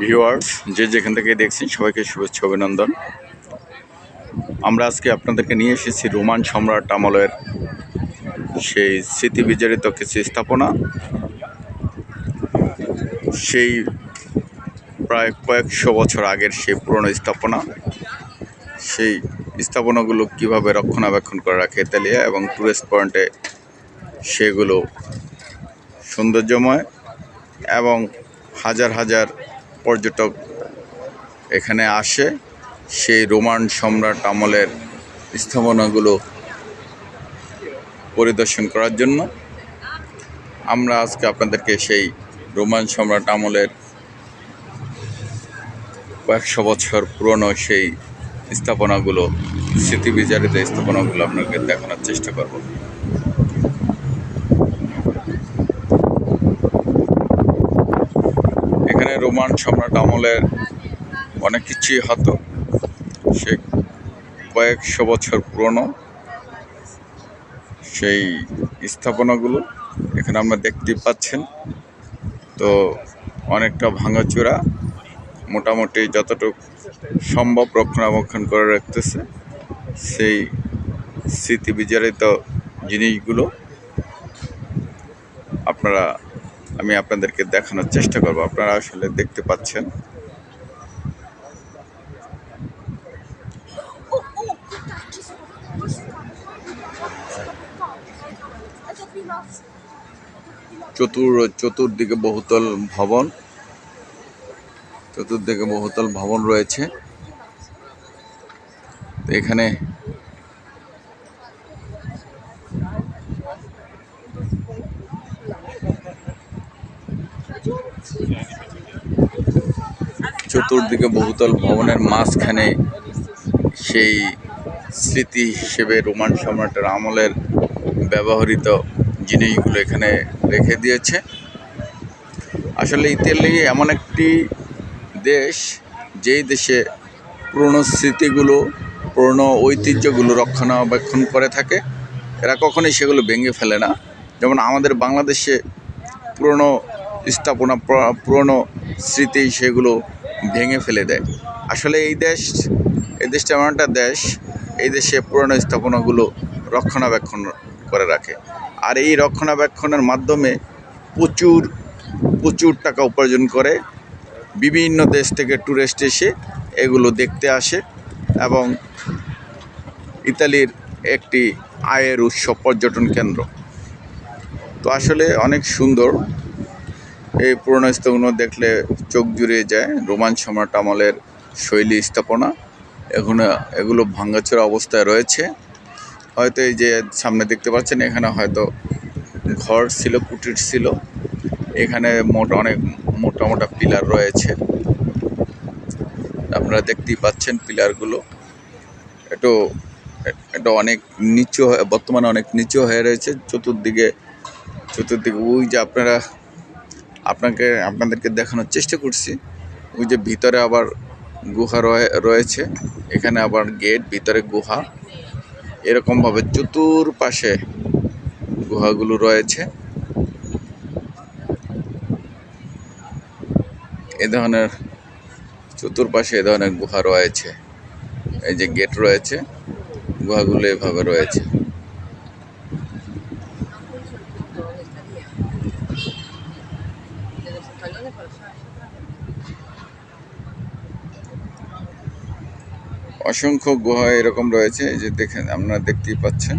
Viewers, যে যেখান থেকে দেখছেন, সবাইকে শুভেচ্ছা, অভিনন্দন। আমরা আজকে আপনাদেরকে নিয়ে এসেছি রোমান সম্রাট আমলের সেই স্মৃতি বিজড়িত কিছু স্থাপনা। সেই প্রায় কয়েকশো বছর আগের সেই পুরনো স্থাপনা। সেই স্থাপনাগুলো কীভাবে রক্ষণাবেক্ষণ করে রাখে ইতালিয়া এবং টুরিস্ট পয়েন্টে সেগুলো সৌন্দর্যময় এবং হাজার হাজার পর্যটক এখানে আসে। সেই রোমান সম্রাট আমলের স্থাপনাগুলো পরিদর্শন করার জন্য। আমরা আজকে আপনাদেরকে সেই রোমান সম্রাট আমলের কয়েকশো বছর পুরনো সেই স্থাপনাগুলো স্মৃতি বিচারিত স্থাপনাগুলো আপনাকে দেখানোর চেষ্টা করব এখানে রোমান সম্রাট আমলের অনেক কিছুই হতো। সে কয়েকশো বছর পুরনো সেই স্থাপনাগুলো এখানে আমরা দেখতে পাচ্ছেন। তো অনেকটা ভাঙাচোরা, মোটামুটি যতটুকু সম্ভব রক্ষণাবেক্ষণ করে রাখতেছে সেই স্মৃতি বিজড়িত জিনিসগুলো। আপনারা আমি আপনাদেরকে দেখানোর চেষ্টা করব। আপনারা আসলে দেখতে পাচ্ছেন। চতুর, চতুর্দিকে বহুতল ভবন। চতুর্দিকে বহুতল ভবন রয়েছে। এখানে চতুর্দিকে বহুতল ভবনের মাঝখানে সেই স্মৃতি হিসেবে রোমান সম্রাটের আমলের ব্যবহৃত জিনিসগুলো এখানে রেখে দিয়েছে। আসলে ইতালি এমন একটি দেশ, যেই দেশে পুরনো স্মৃতিগুলো, পুরনো ঐতিহ্যগুলো রক্ষণাবেক্ষণ করে থাকে, এরা কখনোই সেগুলো ভেঙে ফেলে না। যেমন আমাদের বাংলাদেশে পুরনো স্থাপনা পুরা- পুরনো স্মৃতি সেগুলো ভেঙে ফেলে দেয়। আসলে এই দেশ, এই দেশটা এমন একটা দেশ, এই দেশে পুরনো স্থাপনাগুলো রক্ষণাবেক্ষণ করে রাখে। আর এই রক্ষণাবেক্ষণের মাধ্যমে প্রচুর প্রচুর টাকা উপার্জন করে বিভিন্ন দেশ থেকে ট্যুরিস্ট এসে এগুলো দেখতে আসে এবং ইতালির একটি আয়ের উৎস পর্যটন কেন্দ্র। তো আসলে অনেক সুন্দর। এই পুরনো স্থাপনা দেখলে চোখ জুড়িয়ে যায়। রোমান সম্রাট আমলের শৈলী স্থাপনা। এগুলো এগুলো ভাঙ্গাচোরা অবস্থায় রয়েছে। হয়তো এই যে সামনে দেখতে পাচ্ছেন, এখানে হয়তো ঘর ছিল, কুটির ছিল। এখানে মোট অনেক, মোটা মোটা পিলার রয়েছে। আপনারা দেখতেই পাচ্ছেন পিলারগুলো। একটু এটা অনেক নিচু হয়ে, বর্তমানে অনেক নিচু হয়ে রয়েছে। চতুর্দিকে চতুর্দিকে, ওই যে আপনারা আপনাকে, আপনাদেরকে দেখানোর চেষ্টা করছি। ওই যে ভিতরে আবার গুহা রয়ে, রয়েছে। এখানে আবার গেট, ভিতরে গুহা। এরকমভাবে চতুর্পাশে গুহাগুলো রয়েছে। এ ধরনের, চতুর্পাশে এ ধরনের গুহা রয়েছে। এই যে গেট রয়েছে, গুহাগুলো এভাবে রয়েছে। অসংখ্য গুহা এরকম রয়েছে যে দেখেন, আপনারা দেখতেই পাচ্ছেন।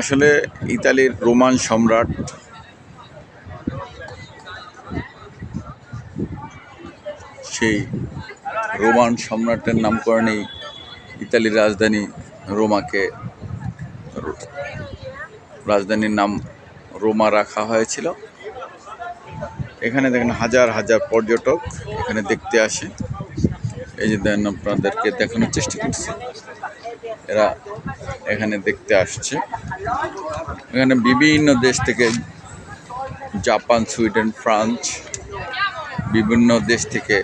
আসলে ইতালির রোমান সম্রাট সেই রোমান সম্রাটের নামকরণেই ইতালির রাজধানী রোমাকে, রাজধানীর নাম রোমা রাখা হয়েছিল। এখানে দেখেন হাজার হাজার পর্যটক এখানে দেখতে আসে। এই যে দেন আপনাদেরকে দেখানোর চেষ্টা করছি। এরা এখানে দেখতে আসছে। এখানে বিভিন্ন দেশ থেকে জাপান, সুইডেন, ফ্রান্স বিভিন্ন দেশ থেকে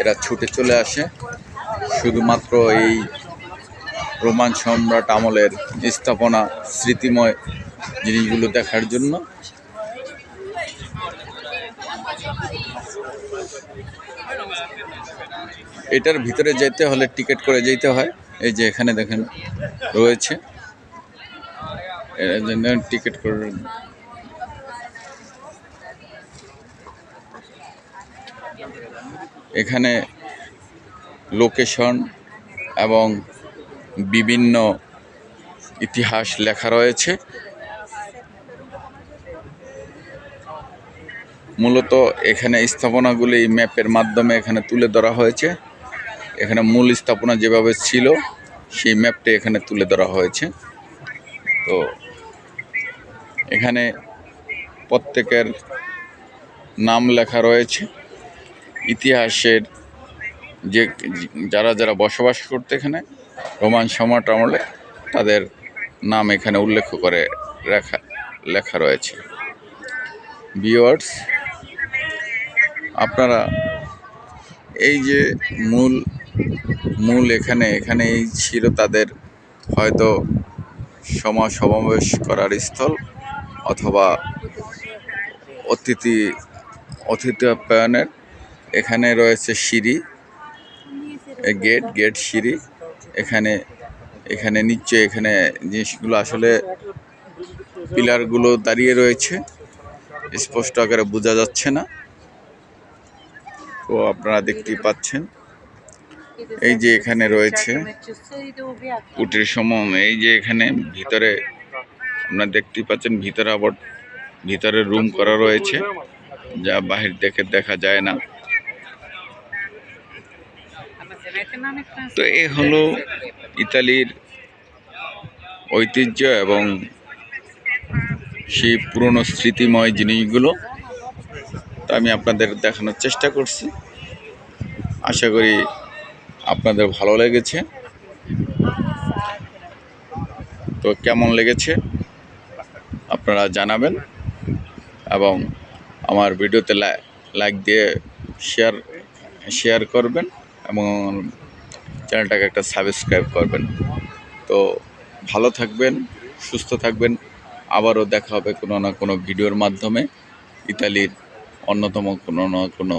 এরা ছুটে চলে আসে। শুধুমাত্র এই রোমান সম্রাট আমলের স্থাপনা স্মৃতিময় জিনিসগুলো দেখার জন্য। এটার ভিতরে যেতে হলে টিকিট করে যেতে হয়। এই যে এখানে দেখেন রয়েছে। টিকিট করে এখানে লোকেশন এবং বিভিন্ন ইতিহাস লেখা রয়েছে। মূলত এখানে স্থাপনাগুলি ম্যাপের মাধ্যমে এখানে তুলে ধরা হয়েছে। এখানে মূল স্থাপনা যেভাবে ছিল, সেই ম্যাপটি এখানে তুলে ধরা হয়েছে। তো এখানে প্রত্যেকের নাম লেখা রয়েছে। ইতিহাসের যে, যারা যারা বসবাস করতে এখানে, রোমান সম্রাট আমলে, তাদের নাম এখানে উল্লেখ করে লেখা লেখা রয়েছে। ভিওয়ার্স আপনারা এই যে মূল মূল এখানে, এখানেই ছিল তাদের হয়তো সমা সমাবেশ করার স্থল অথবা অতিথি অতিথি আপ্যায়নের এখানে রয়েছে সিঁড়ি গেট গেট সিঁড়ি। এখানে এখানে নিচে, এখানে জিনিসগুলো আসলে পিলারগুলো দাঁড়িয়ে রয়েছে। স্পষ্ট আকারে বোঝা যাচ্ছে না। তো আপনারা দেখতেই পাচ্ছেন। এই যে এখানে রয়েছে কুটির সমম, এই যে এখানে ভিতরে আপনারা দেখতেই পাচ্ছেন, ভিতরে আবার ভিতরে রুম করা রয়েছে, যা বাহির থেকে দেখা যায় না। তো এ হলো ইতালির ঐতিহ্য এবং সেই পুরনো স্মৃতিময় জিনিসগুলো। তো আমি আপনাদের দেখানোর চেষ্টা করছি। আশা করি আপনাদের ভালো লেগেছে। তো কেমন লেগেছে আপনারা জানাবেন এবং আমার ভিডিওতে লাইক দিয়ে শেয়ার শেয়ার করবেন এবং চ্যানেলটাকে একটা সাবস্ক্রাইব করবেন। তো ভালো থাকবেন, সুস্থ থাকবেন। আবারও দেখা হবে কোনো না কোনো ভিডিওর মাধ্যমে ইতালির অন্যতম কোনো না কোনো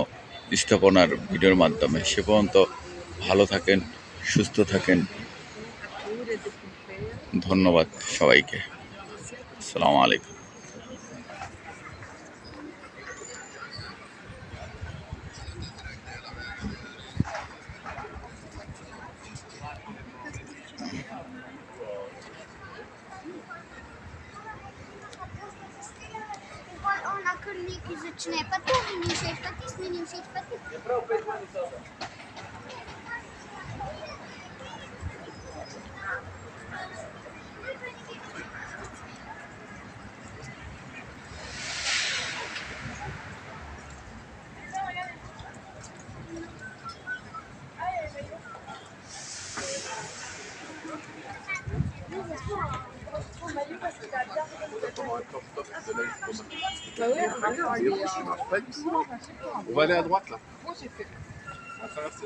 স্থাপনার ভিডিওর মাধ্যমে। সে পর্যন্ত ভালো থাকেন, সুস্থ থাকেন। ধন্যবাদ সবাইকে। আসসালামু আলাইকুম। Личное, потом минус 6 подпис, минус 6 подпис. On va aller à droite là. On va traverser.